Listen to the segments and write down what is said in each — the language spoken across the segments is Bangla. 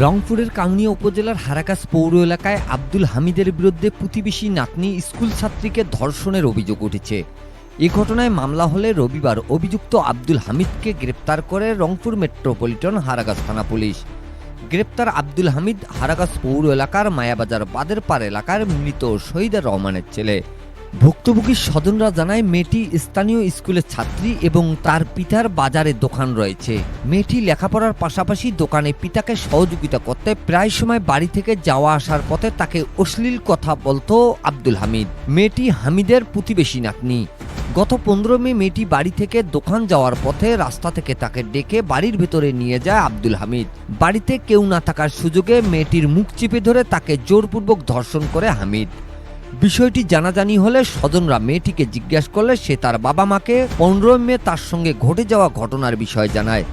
রংপুরের কাউনিয়া উপজেলার হারাকাস পৌর এলাকায় আব্দুল হামিদের বিরুদ্ধে প্রতিবেশী নাতনি স্কুল ছাত্রীকে ধর্ষণের অভিযোগ উঠেছে। এ ঘটনায় মামলা হলে রবিবার অভিযুক্ত আব্দুল হামিদকে গ্রেপ্তার করে রংপুর মেট্রোপলিটন হারাগাস থানা পুলিশ। গ্রেপ্তার আব্দুল হামিদ হারাগাস পৌর এলাকার মায়াবাজার বাদের বাদেরপাড় এলাকার মৃত শহীদুর রহমানের ছেলে। ভুক্তভোগীর স্বজনরা জানায়, মেয়েটি স্থানীয় স্কুলের ছাত্রী এবং তার পিতার বাজারে দোকান রয়েছে। মেয়েটি লেখাপড়ার পাশাপাশি দোকানে পিতাকে সহযোগিতা করতে প্রায় সময় বাড়ি থেকে যাওয়া আসার পথে তাকে অশ্লীল কথা বলতো আব্দুল হামিদ। মেয়েটি হামিদের প্রতিবেশী নাতনি। গত পনেরো মে মেয়েটি বাড়ি থেকে দোকান যাওয়ার পথে রাস্তা থেকে তাকে ডেকে বাড়ির ভেতরে নিয়ে যায় আব্দুল হামিদ। বাড়িতে কেউ না থাকার সুযোগে মেয়েটির মুখ চিপে ধরে তাকে জোরপূর্বক ধর্ষণ করে হামিদ। বিষয়টি জানাজানি হলে স্বজনরা মেয়েটিকে জিজ্ঞাসা করলে সে তার বাবা মাকে পনেরো মে তার সঙ্গে ঘটে যাওয়া ঘটনার বিষয় জানায়।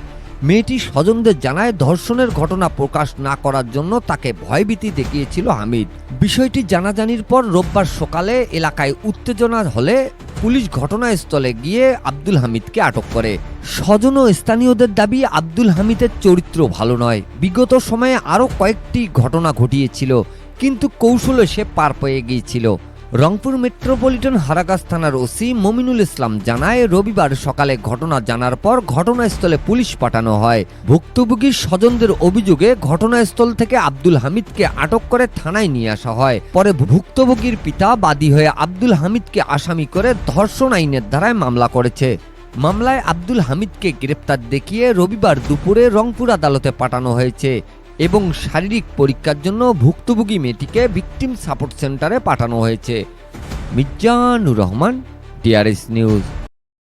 মেয়েটি স্বজনদের জানায়, ধর্ষণের ঘটনা প্রকাশ না করার জন্য তাকে ভয়ভীতি দেখিয়েছিল হামিদ। বিষয়টি জানাজানির পর রোববার সকালে এলাকায় উত্তেজনা হলে পুলিশ ঘটনাস্থলে গিয়ে আব্দুল হামিদকে আটক করে। স্বজন ও স্থানীয়দের দাবি, আব্দুল হামিদের চরিত্র ভালো নয়। বিগত সময়ে আরও কয়েকটি ঘটনা ঘটিয়েছিল। কিন্তু কৌশলে সে পার পেয়ে গিয়েছিল। রংপুর মেট্রোপলিটন হারাগাস থানার ওসি মমিনুল ইসলাম জানায়, রবিবার সকালে ঘটনা জানার পর ঘটনাস্থলে পুলিশ পাঠানো হয়। ভুক্তভোগীর স্বজনদের অভিযোগে ঘটনাস্থল থেকে আব্দুল হামিদকে আটক করে থানায় নিয়ে আসা হয়। পরে ভুক্তভোগীর পিতা বাদী হয়ে আব্দুল হামিদকে আসামি করে ধর্ষণ আইনের ধারায় মামলা করেছে। মামলায় আব্দুল হামিদকে গ্রেপ্তার দেখিয়ে রবিবার দুপুরে রংপুর আদালতে পাঠানো হয়েছে। এবং শারীরিক পরীক্ষার জন্য ভুক্তভোগী মেয়েটিকে ভিকটিম সাপোর্ট সেন্টারে পাঠানো হয়েছে। মির্জানুর রহমান ডিআরএস নিউজ